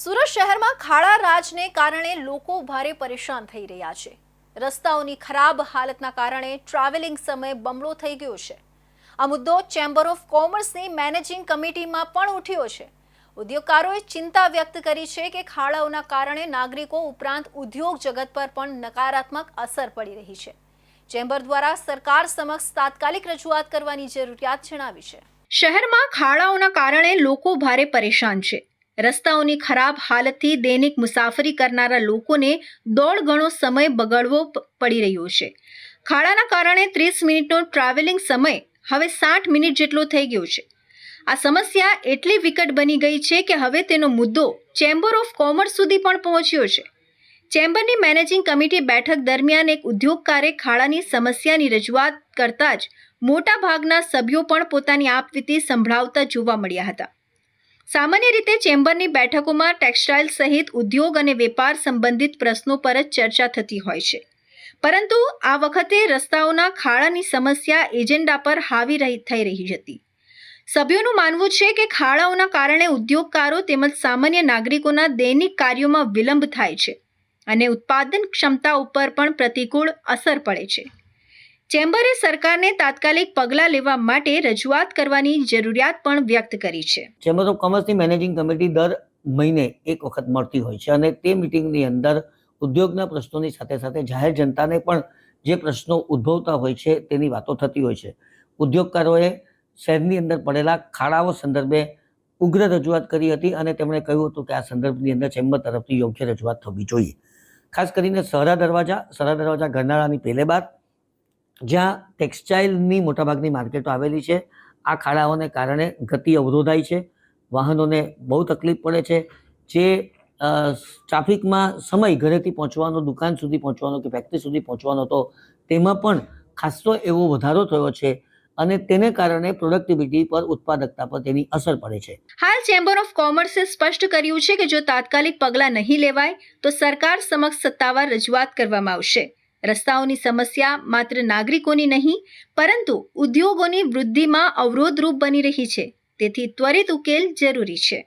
સુરત શહેરમાં ખાડા રાજને કારણે લોકો ભારે પરેશાન થઈ રહ્યા છે. રસ્તાઓની ખરાબ હાલતના કારણે ટ્રાવેલિંગ સમય બમણો થઈ ગયો છે. આ મુદ્દો ચેમ્બર ઓફ કોમર્સની મેનેજિંગ કમિટીમાં પણ ઉઠ્યો છે. ઉદ્યોગકારોએ ચિંતા વ્યક્ત કરી છે કે ખાડાઓના કારણે નાગરિકો ઉપરાંત ઉદ્યોગ જગત પર પણ નકારાત્મક અસર પડી રહી છે. ચેમ્બર દ્વારા સરકાર સમક્ષ તાત્કાલિક રજૂઆત કરવાની જરૂરિયાત જણાવી છે. શહેરમાં ખાડાઓના કારણે લોકો ભારે પરેશાન છે. રસ્તાઓની ખરાબ હાલતથી દૈનિક મુસાફરી કરનારા લોકોને દોઢ ગણો સમય બગડવો પડી રહ્યો છે. ખાડાના કારણે ત્રીસ મિનિટનો ટ્રાવેલિંગ સમય હવે સાઠ મિનિટ જેટલો થઈ ગયો છે. આ સમસ્યા એટલી વિકટ બની ગઈ છે કે હવે તેનો મુદ્દો ચેમ્બર ઓફ કોમર્સ સુધી પણ પહોંચ્યો છે. ચેમ્બરની મેનેજિંગ કમિટી બેઠક દરમિયાન એક ઉદ્યોગકારે ખાડાની સમસ્યાની રજૂઆત કરતા જ મોટા ભાગના સભ્યો પણ પોતાની આપવીતી સંભળાવતા જોવા મળ્યા હતા. સામાન્ય રીતે ચેમ્બરની બેઠકોમાં ટેક્સટાઇલ સહિત ઉદ્યોગ અને વેપાર સંબંધિત પ્રશ્નો પર જ ચર્ચા થતી હોય છે. પરંતુ આ વખતે રસ્તાઓના ખાડાની સમસ્યા એજન્ડા પર હાવી રહી, થઈ રહી હતી. સભ્યોનું માનવું છે કે ખાડાઓના કારણે ઉદ્યોગકારો તેમજ સામાન્ય નાગરિકોના દૈનિક કાર્યોમાં વિલંબ થાય છે અને ઉત્પાદન ક્ષમતા ઉપર પણ પ્રતિકૂળ અસર પડે છે. ચેમ્બરે સરકારને તાત્કાલિક પગલાં લેવા માટે રજૂઆત કરવાની જરૂરિયાત પણ વ્યક્ત કરી છે. ચેમ્બર ઓફ કોમર્સની મેનેજિંગ કમિટી દર મહિને એક વખત મળતી હોય છે અને તે મિટિંગની અંદર ઉદ્યોગના પ્રશ્નોની સાથે સાથે જાહેર જનતાને પણ જે પ્રશ્નો ઉદ્ભવતા હોય છે તેની વાતો થતી હોય છે. ઉદ્યોગકારોએ શહેરની અંદર પડેલા ખાડાઓ સંદર્ભે ઉગ્ર રજૂઆત કરી હતી અને તેમણે કહ્યું હતું કે આ સંદર્ભની અંદર ચેમ્બર તરફથી યોગ્ય રજૂઆત થવી જોઈએ. ખાસ કરીને સહરા દરવાજા સહરા દરવાજા ગરનાળાની પહેલે બાદ જ્યાં ટેક્સટાઇલની મોટાભાગની માર્કેટો આવેલી છે. આ ખાડાઓને કારણે ગતિ અવરોધાય છે. વાહનોને બહુ તકલીફ પડે છે. જે ટ્રાફિકમાં સમય ઘરેથી પહોંચવાનો, દુકાન સુધી પહોંચવાનો કે ફેક્ટરી સુધી પહોંચવાનો હતો, તેમાં પણ ખાસો એવો વધારો થયો છે અને તેને કારણે પ્રોડક્ટિવિટી પર ઉત્પાદકતા પર તેની અસર પડે છે. હાલ ચેમ્બર ઓફ કોમર્સે સ્પષ્ટ કર્યું છે કે જો તાત્કાલિક પગલાં નહીં લેવાય, તો સરકાર સમક્ષ સત્તાવાર રજૂઆત કરવામાં આવશે. રસ્તાઓની સમસ્યા માત્ર નાગરિકોની નહીં, પરંતુ ઉદ્યોગોની વૃદ્ધિમાં અવરોધરૂપ બની રહી છે. તેથી ત્વરિત ઉકેલ જરૂરી છે.